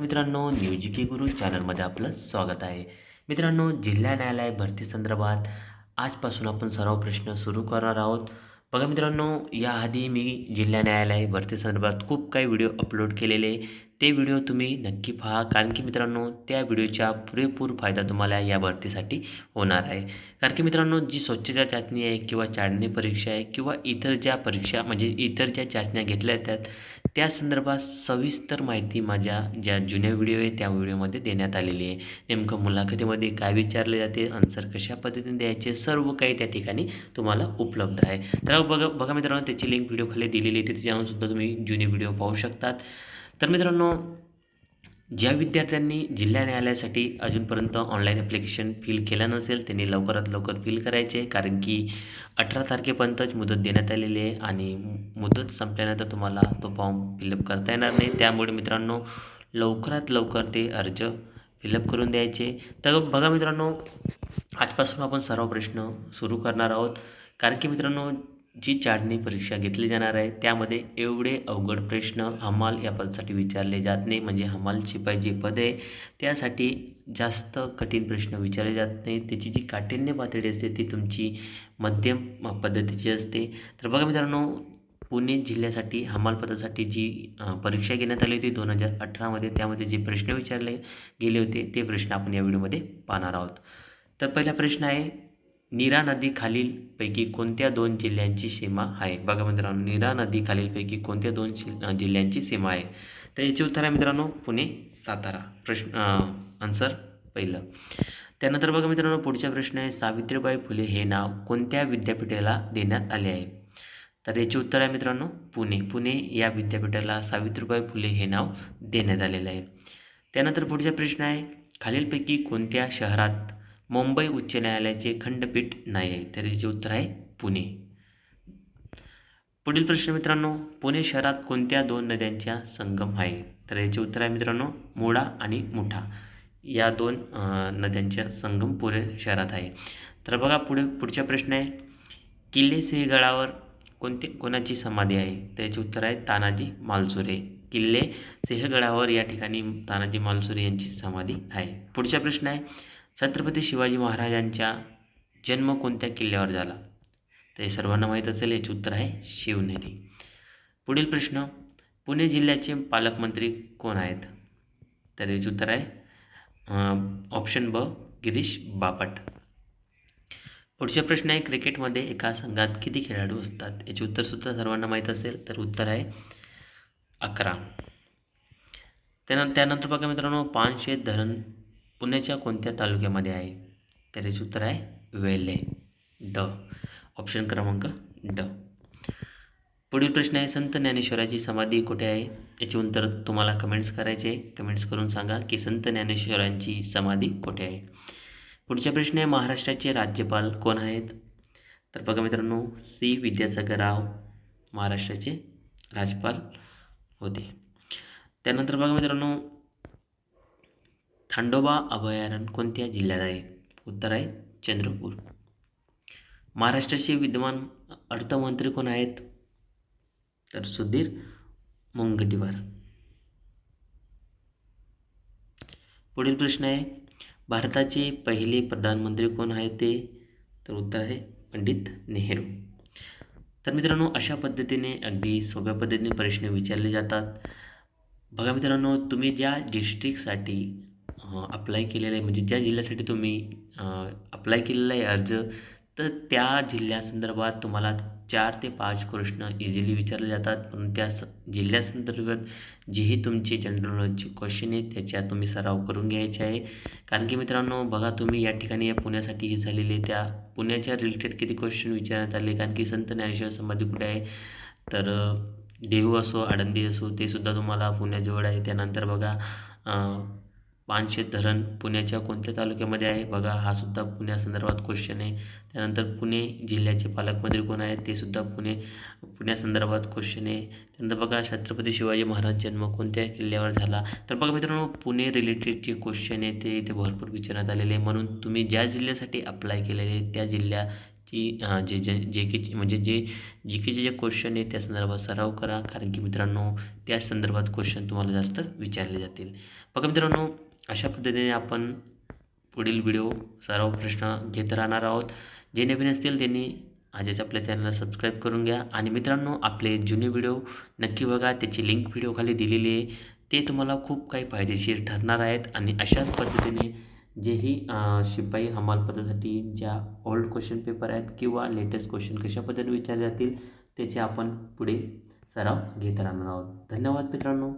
मित्रांनो नियोजिके के गुरु चॅनलमध्ये आपलं स्वागत आहे. मित्रांनो जिल्हा न्यायालय भरती संदर्भात आजपासून आपण सर्व प्रश्न सुरू करणार आहोत. बघा मित्रांनो याआधी मी जिल्हा न्यायालय भरती संदर्भात खूप काही व्हिडिओ अपलोड केलेले ते व्हिडिओ तुम्ही नक्की पहा. कारण की मित्रांनो त्या व्हिडिओचा पुरेपूर फायदा तुम्हाला या भरतीसाठी होणार आहे. कारण की मित्रांनो जी स्वच्छता चाचणी आहे किंवा चाळणी परीक्षा आहे किंवा इतर ज्या परीक्षा म्हणजे इतर ज्या चाचण्या घेतल्या जातात त्या संदर्भात सविस्तर माहिती माझ्या ज्या जुन्या व्हिडिओ आहे त्या व्हिडिओमध्ये देण्यात आलेली आहे. नेमकं मुलाखतीमध्ये काय विचारले जाते आन्सर कशा पद्धतीने द्यायचे सर्व काही त्या ठिकाणी तुम्हाला उपलब्ध आहे. तर बघा बघा मित्रांनो त्याची लिंक व्हिडिओ खाली दिलेली आहे. तिथे जाऊनसुद्धा तुम्ही जुने व्हिडिओ पाहू शकतात. तर मित्रांनो ज्या विद्यार्थ्यांनी जिल्हा न्यायालयासाठी अजूनपर्यंत ऑनलाईन ॲप्लिकेशन फिल केलं नसेल त्यांनी लवकरात लवकर फिल करायचे. कारण की अठरा तारखेपर्यंतच मुदत देण्यात आलेली आहे आणि मुदत संपल्यानंतर तुम्हाला तो फॉर्म फिलअप करता येणार नाही. त्यामुळे मित्रांनो लवकरात लवकर ते अर्ज फिलअप करून द्यायचे. तर बघा मित्रांनो आजपासून आपण सर्व प्रश्न सुरू करणार आहोत. कारण की मित्रांनो जी चाचणी परीक्षा घेतली जाणार आहे त्यामध्ये एवढे अवघड प्रश्न हमाल या पदासाठी विचारले जात नाही. म्हणजे हमाल शिपाई जे पद आहे त्यासाठी जास्त कठीण प्रश्न विचारले जात नाही. त्याची जी काठिण्य पातळी असते ती तुमची मध्यम पद्धतीची असते. तर बघा मित्रांनो पुणे जिल्ह्यासाठी हमाल पदासाठी जी परीक्षा घेण्यात आली होती दोन हजार अठरामध्ये त्यामध्ये जे प्रश्न विचारले गेले होते ते प्रश्न आपण या व्हिडिओमध्ये पाहणार आहोत. तर पहिला प्रश्न आहे नीरा नदी खालील पैकी कोणत्या दोन जिल्ह्यांची सीमा आहे? बघा मित्रांनो नीरा नदी खालीलपैकी कोणत्या दोन जिल्ह्यांची सीमा आहे? तर याचे उत्तर आहे मित्रांनो पुणे सातारा. प्रश्न आन्सर पहिलं. त्यानंतर बघा मित्रांनो पुढचा प्रश्न आहे सावित्रीबाई फुले हे नाव कोणत्या विद्यापीठाला देण्यात आले आहे? तर याचे उत्तर आहे मित्रांनो पुणे. पुणे या विद्यापीठाला सावित्रीबाई फुले हे नाव देण्यात आलेलं आहे. त्यानंतर पुढचा प्रश्न आहे खालीलपैकी कोणत्या शहरात मुंबई उच्च न्यायालयाचे खंडपीठ नाही आहे. तर याचे उत्तर आहे पुणे. पुढील प्रश्न मित्रांनो पुणे शहरात कोणत्या दोन नद्यांच्या संगम आहे? तर याचे उत्तर आहे मित्रांनो मुळा आणि मुठा. या दोन नद्यांच्या संगम पुणे शहरात आहे. तर बघा पुढे पुढचा प्रश्न आहे. किल्ले सिंहगडावर कोणते कोणाची समाधी आहे? त्याचे उत्तर आहे तानाजी मालसुरे. किल्ले सिंहगडावर या ठिकाणी तानाजी मालसुरे यांची समाधी आहे. पुढचा प्रश्न आहे. छत्रपती शिवाजी महाराजांचा जन्म कोणत्या किल्ल्यावर झाला? तर हे सर्वांना माहीत असेल याचे उत्तर आहे शिवनेरी. पुढील प्रश्न पुणे जिल्ह्याचे पालकमंत्री कोण आहेत? तर याचे उत्तर आहे ऑप्शन ब गिरीश बापट. पुढचा प्रश्न आहे क्रिकेटमध्ये एका संघात किती खेळाडू असतात? याचे उत्तरसुद्धा सर्वांना माहीत असेल तर उत्तर आहे अकरा. त्यानंतर त्यानंतर बघा मित्रांनो पानशेत धरण पुण्याच्या कोणत्या तालुक्यामध्ये आहे? तर याचे उत्तर आहे वेले ड. ऑप्शन क्रमांक ड. पुढील प्रश्न आहे संत ज्ञानेश्वराची समाधी कुठे आहे? याचे उत्तर तुम्हाला कमेंट्स करायचे कमेंट्स करून सांगा की संत ज्ञानेश्वरांची समाधी कुठे आहे? पुढचा प्रश्न आहे महाराष्ट्राचे राज्यपाल कोण आहेत? तर बघा मित्रांनो सी. विद्यासागर राव महाराष्ट्राचे राज्यपाल होते. त्यानंतर बघा मित्रांनो खंडोबा अभयारण्य कोणत्या जिल्ह्यात आहे? उत्तर आहे चंद्रपूर. महाराष्ट्राचे विद्यमान अर्थमंत्री कोण आहेत? तर सुधीर मुंगटीवार पुढील प्रश्न आहे भारताचे पहिले प्रधानमंत्री कोण आहेत ते? तर उत्तर आहे पंडित नेहरू. तर मित्रांनो अशा पद्धतीने अगदी सोप्या पद्धतीने प्रश्न विचारले जातात. बघा मित्रांनो तुम्ही ज्या डिस्ट्रिक्टसाठी अप्लाय केलेलं आहे. म्हणजे ज्या जिल्ह्यासाठी तुम्ही अप्लाय केलेला आहे अर्ज तर त्या जिल्ह्यासंदर्भात तुम्हाला चार ते पाच प्रश्न इझिली विचारले जातात. पण त्या स जिल्ह्यासंदर्भात जेही तुमचे जनरल नॉलेजचे क्वेश्चन आहेत त्याच्या तुम्ही सराव करून घ्यायचे आहे. कारण की मित्रांनो बघा तुम्ही या ठिकाणी या पुण्यासाठी ही झालेले त्या पुण्याच्या रिलेटेड किती क्वेश्चन विचारण्यात आले? कारण की संत ज्ञानेश्वर समाधी कुठे आहे? तर देहू असो आळंदी असो ते सुद्धा तुम्हाला पुण्याजवळ आहे. त्यानंतर बघा पानशेत धरण पुण्याच्या कोणत्या तालुक्यामध्ये आहे? बघा हा सुद्धा पुण्यासंदर्भात क्वेश्चन आहे. त्यानंतर पुणे जिल्ह्याचे पालकमंत्री कोण आहेत? ते सुद्धा पुणे पुण्यासंदर्भात क्वेश्चन आहे. त्यानंतर बघा छत्रपती शिवाजी महाराज जन्म कोणत्या किल्ल्यावर झाला? तर बघा मित्रांनो पुणे रिलेटेड जे क्वेश्चन आहे ते इथे भरपूर विचारण्यात आलेले आहे. म्हणून तुम्ही ज्या जिल्ह्यासाठी अप्लाय केलेले आहे त्या जिल्ह्या ची जे जे जे के म्हणजे जे जी केचे जे क्वेश्चन आहे त्या संदर्भात सराव करा. कारण की मित्रांनो त्या संदर्भात क्वेश्चन तुम्हाला जास्त विचारले जातील. बघा मित्रांनो अशा पद्धतीने आपण पुढील व्हिडिओ सराव प्रश्न घेत राहणार आहोत. जे नवीन असतील त्यांनी आजच आपल्या चॅनलला सबस्क्राईब करून घ्या. आणि मित्रांनो आपले जुने व्हिडिओ नक्की बघा. त्याची लिंक व्हिडिओ खाली दिलेली आहे. ते तुम्हाला खूप काही फायदेशीर ठरणार आहेत. आणि अशाच पद्धतीने जेही शिपाई हमाल पदासाठी ज्या ओल्ड क्वेश्चन पेपर आहेत किंवा लेटेस्ट क्वेश्चन कशा पद्धतीने विचारले जातील त्याचे आपण पुढे सराव घेत राहणार आहोत. धन्यवाद मित्रांनो.